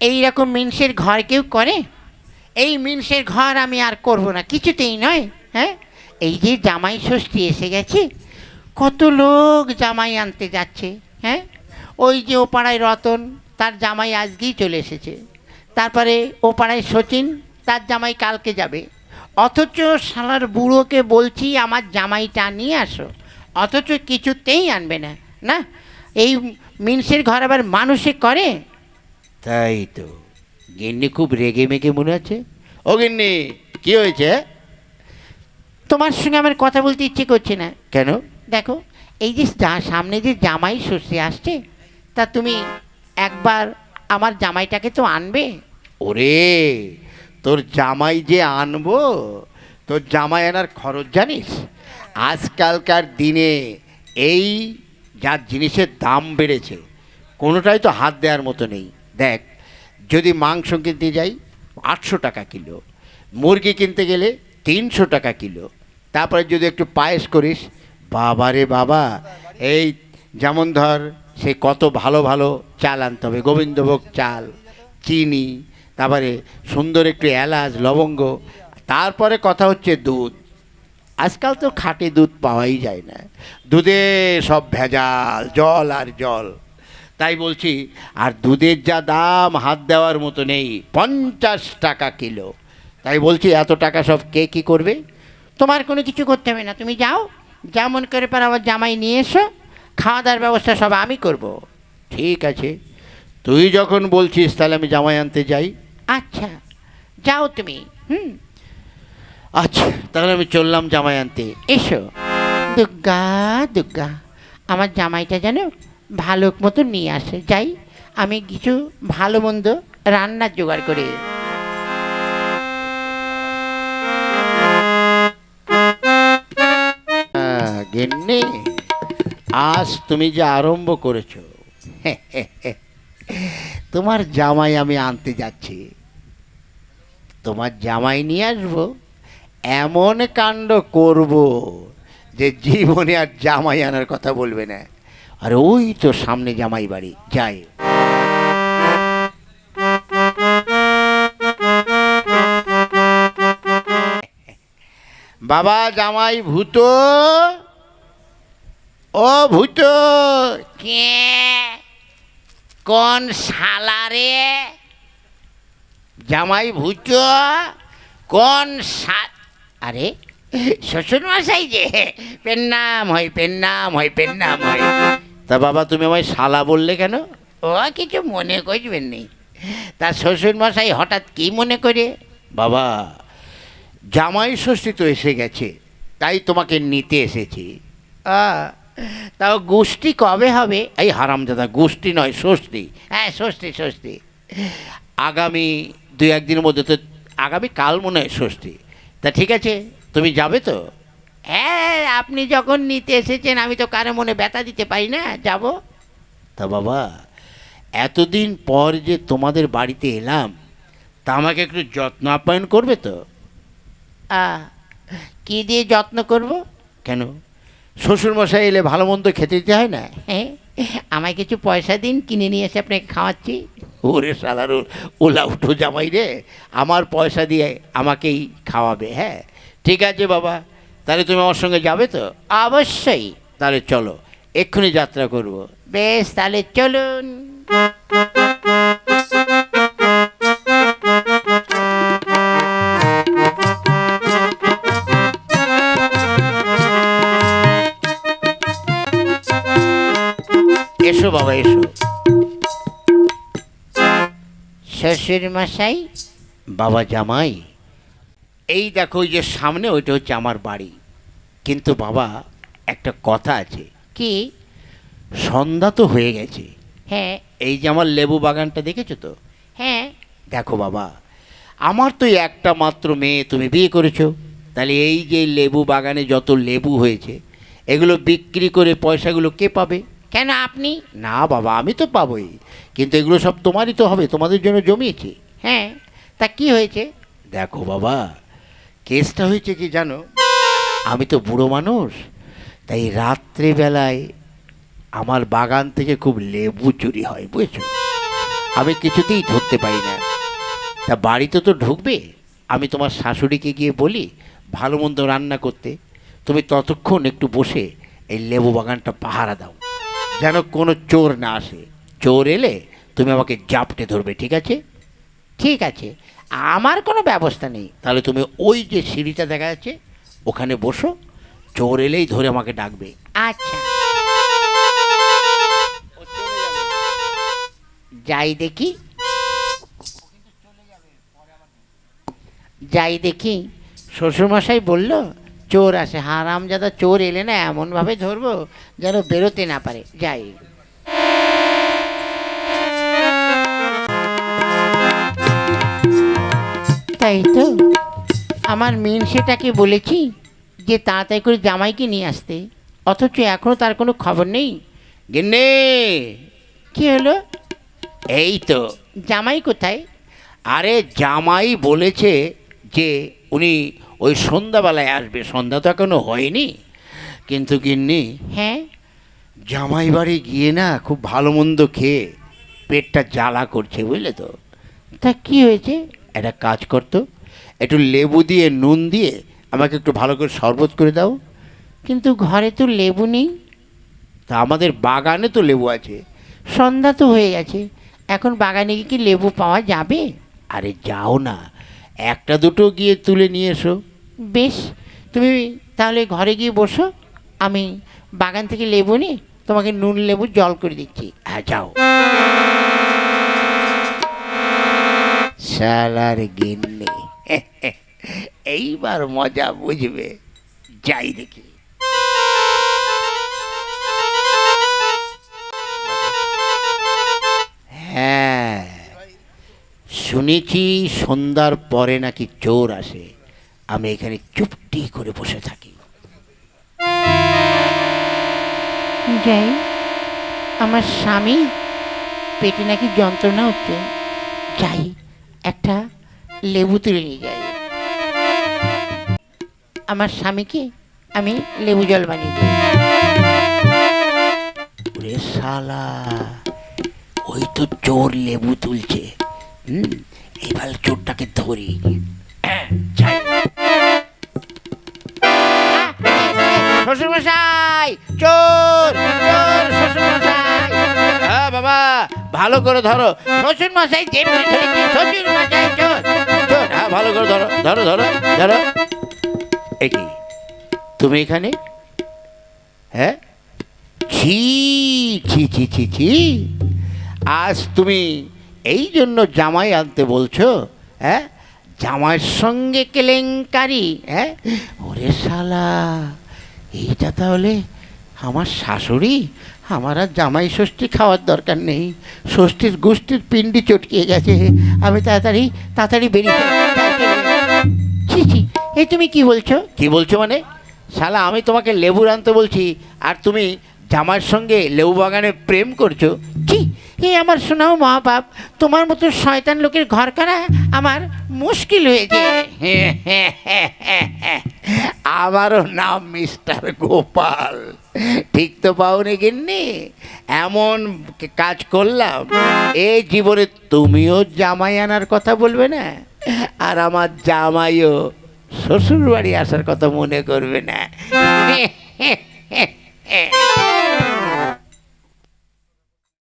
এই রকম মিনসের ঘর কেউ করে? এই মিনসের ঘর আমি আর করব না। কিছুতেই নয় হ্যাঁ? এই যে জামাই ষষ্ঠী এসে গেছে, কত লোক জামাই আনতে যাচ্ছে হ্যাঁ? ওই যে ও পাড়ায় রতন, তার জামাই আজকেই চলে এসেছে। তারপরে ও পাড়ায় সচিন, তার জামাই কালকে যাবে। অথচ শালার বুড়োকে বলছি, আমার জামাইটা নিয়ে আসো। অথচ কিছুতেই আনবে না না? এই মিনসের ঘর আবার মানুষে করে? তাই তো। গিন্নি খুব রেগে মেগে মনে আছে? ও গিন্নি কি হয়েছে? তোমার সঙ্গে আমার কথা বলতে ইচ্ছে করছে না। কেন? দেখো এই যে সামনে যে জামাই ষষ্ঠী আসছে তা তুমি একবার আমার জামাইটাকে তো আনবে? ওরে তোর জামাই যে আনব তোর জামাই আনার খরচ জানিস? আজকালকার দিনে এই যা জিনিসের দাম বেড়েছে কোনোটাই তো হাত দেওয়ার মতো নেই। দেখ, যদি মাংস কিনতে যাই, আটশো টাকা কিলো। মুরগি কিনতে গেলে তিনশো টাকা কিলো। তারপরে যদি একটু পায়েস করিস, বাবা রে বাবা, এই যেমন ধর, সে কত ভালো ভালো চাল আনতে হবে, গোবিন্দভোগ চাল, চিনি, তারপরে সুন্দর একটু এলাচ, লবঙ্গ, তারপরে কথা হচ্ছে দুধ। আজকাল তো খাঁটি দুধ পাওয়াই যায় না। দুধে সব ভেজাল, জল আর জল। তাই বলছি, আর দুধের যা দাম, হাত দেওয়ার মতো নেই, পঞ্চাশ টাকা কিলো। তাই বলছি, এত টাকা সব কে কী করবে? তোমার কোনো কিছু করতে হবে না, তুমি যাও যেমন করে পার, আমার জামাই নিয়ে এসো খাওয়া দাওয়ার ব্যবস্থা সব আমি করব। ঠিক আছে, তুই যখন বলছিস, তাহলে আমি জামাই আনতে যাই। আচ্ছা যাও তুমি, হুম? আচ্ছা তাহলে আমি চললাম জামাই আনতে। এসো। দুর্গা দুর্গা আমার জামাইটা যেন ভালো মতো নিয়ে আসে। যাই, আমি কিছু ভালো মন্দ রান্নার জোগাড় করে। গিন্নি, আজ তুমি যে আরম্ভ করেছ। তোমার জামাই আমি আনতে যাচ্ছি। তোমার জামাই নিয়ে আসব, এমন কাণ্ড করব যে জীবনে আর জামাই আনার কথা বলবে না। আর ওই তো সামনে জামাই বাড়ি, যাই। বাবা জামাই ভূত, ও ভূত, কে? কোন সালারে জামাই ভূত, কোন সা আরে শ্বশুর মশাই যে, পেন নাম হয়, পেন নাম হয়, পেন নাম হয়। তা বাবা তুমি আমায় শালা বললে কেন? ও কিছু মনে করবেন নি তার শ্বশুর মশাই হঠাৎ কি মনে করে? বাবা জামাই ষষ্ঠী তো এসে গেছে তাই তোমাকে নিতে এসেছি। আ, তাও গোষ্ঠী কবে হবে? এই হারামজাদা গোষ্ঠী নয় ষষ্ঠী। হ্যাঁ ষষ্ঠী ষষ্ঠী। আগামী দু একদিনের মধ্যে তো আগামী কাল মনে হয় ষষ্ঠী। তা ঠিক আছে তুমি যাবে তো? হ্যাঁ আপনি যখন নিতে এসেছেন আমি তো কারও মনে ব্যথা দিতে পারি না যাব। তা বাবা এতদিন পর যে তোমাদের বাড়িতে এলাম তা আমাকে একটু যত্ন আপ্যায়ন করবে তো? আ, কি দিয়ে যত্ন করব? কেন? শ্বশুরমশাই এলে ভালো মন্দ খেতে দিতে হয় না? হ্যাঁ আমায় কিছু পয়সা দিন কিনে নিয়ে এসে আপনাকে খাওয়াচ্ছি। ওরে সালার ওলা উঠো জামাই রে আমার পয়সা দিয়ে আমাকেই খাওয়াবে হ্যাঁ? ঠিক আছে বাবা। তাহলে তুমি আমার সঙ্গে যাবে তো? অবশ্যই। তাহলে চলো, এক্ষুনি যাত্রা করব। বেশ, তাহলে চলুন। এসো বাবা, এসো। শ্বশুর মশাই? বাবা জামাই? এই দেখো যে সামনে, ওইটা হচ্ছে আমার বাড়ি। কিন্তু বাবা একটা কথা আছে। কি? সন্ধ্যা তো হয়ে গেছে। হ্যাঁ। এই যে আমার লেবু বাগানটা দেখেছ তো? হ্যাঁ। দেখো বাবা আমার তো একটা মাত্র মেয়ে তুমি বিয়ে করেছ। তাহলে এই যে লেবু বাগানে যত লেবু হয়েছে এগুলো বিক্রি করে পয়সাগুলো কে পাবে? কেন আপনি? না বাবা আমি তো পাবোই। কিন্তু এগুলো সব তোমারই তো হবে তোমাদের জন্য জমিয়েছি। হ্যাঁ। তা কি হয়েছে? দেখো বাবা কেসটা হয়েছে কি জানো? আমি তো বুড়ো মানুষ। তাই রাত্রেবেলায় আমার বাগান থেকে খুব লেবু চুরি হয়, বুঝেছ? আমি কিছুতেই ধরতে পারি না। তা বাড়িতে তো ঢুকবে। আমি তোমার শাশুড়িকে গিয়ে বলি, ভালো মন্দ রান্না করতে। তুমি ততক্ষণ একটু বসে এই লেবু বাগানটা পাহারা দাও। যেন কোনো চোর না আসে। চোর এলে তুমি আমাকে জাপটে ধরবে, ঠিক আছে? ঠিক আছে। আমার কোনো ব্যবস্থা নেই। তাহলে তুমি ওই যে সিঁড়িটা দেখা যাচ্ছে ওখানে বসো চোর এলেই ধরে আমাকে ডাকবে। আচ্ছা। যাই দেখি। যাই দেখি। শ্বশুরমশাই বলল চোর আসে। হারাম যাদা চোর এলে না এমনভাবে ধরবো যেন বেরোতে না পারে। যাই। তাই তো। আমার মেন সেটাকে বলেছি যে তাড়াতাড়ি করে জামাইকে নিয়ে আসতে। অথচ এখনও তার কোনো খবর নেই। গিন্নে! কি হলো? এই তো। জামাই কোথায়? আরে জামাই বলেছে যে উনি ওই সন্ধ্যাবেলায় আসবে। সন্ধ্যা তো এখনও হয়নি। কিন্তু গিন্নি হ্যাঁ? জামাই বাড়ি গিয়ে না খুব ভালো মন্দ খেয়ে পেটটা জ্বালা করছে বুঝলে তো? তা কি হয়েছে? একটা কাজ করতো একটু লেবু দিয়ে নুন দিয়ে আমাকে একটু ভালো করে শরবত করে দাও। কিন্তু ঘরে তো লেবু নেই। তা আমাদের বাগানে তো লেবু আছে। সন্ধ্যা তো হয়ে গেছে। এখন বাগানে কি লেবু পাওয়া যাবে? আরে যাও না। একটা দুটো গিয়ে তুলে নিয়ে এসো। বেশ, তুমি তাহলে ঘরে গিয়ে বসো। আমি বাগান থেকে লেবু নিয়ে তোমাকে নুন লেবু জল করে দিচ্ছি। হ্যাঁ যাও। শালার গিন্নি। এইবার মজা বুঝবে। যাই দেখি। হ্যাঁ শুনেছি সন্ধ্যার পরে নাকি চোর আসে। আমি এখানে চুপটি করে বসে থাকি। যাই, আমার স্বামী পেটে নাকি যন্ত্রণা হচ্ছে। যাই, একটা লেবু তুলে নিয়ে যাই। আমার স্বামীকে আমি লেবু জল বানিয়ে দিই। ওরে শালা ওই তো চোর লেবু তুলছে। হুম এবার চোরটাকে ধরি। হ্যাঁ। শ্বশুরমশাই চোর চোর শ্বশুরমশাই। হ্যাঁ বাবা ভালো করে ধরো। শ্বশুরমশাই শ্বশুরমশাই হ্যাঁ ভালো করে ধরো ধরো ধরো ধরো। একই তুমি এখানে? হ্যাঁ? ছি ছি ছি ছি ছি। আজ তুমি এই জন্য জামাই আনতে বলছো হ্যাঁ? জামাইয়ের সঙ্গে কেলেঙ্কারি হ্যাঁ? ওরে শালা, এইটা তাহলে আমার শাশুড়ি? আমার আর জামাই ষষ্ঠী খাওয়ার দরকার নেই। ষষ্ঠীর গোষ্ঠীর পিণ্ডি চটকিয়ে গেছে। আমি তাড়াতাড়ি তাড়াতাড়ি বেরিয়ে- ছি ছি। এই তুমি কি বলছো? কি বলছো মানে? শালা আমি তোমাকে লেবু আনতে বলছি আর তুমি জামাইয়ের সঙ্গে লেবু বাগানে প্রেম করছ। কি এই আমার শোনাও মা বাপ তোমার মতো শয়তান লোকের ঘর করা আমার মুশকিল হয়েছে আমারও নাম মিস্টার গোপাল। ঠিক তো পাওনি গিন্নি? এমন কাজ করলাম এই জীবনে তুমিও জামাই আনার কথা বলবে না? আর আমার জামাইও শ্বশুর বাড়ি আসার কথা মনে করবে না।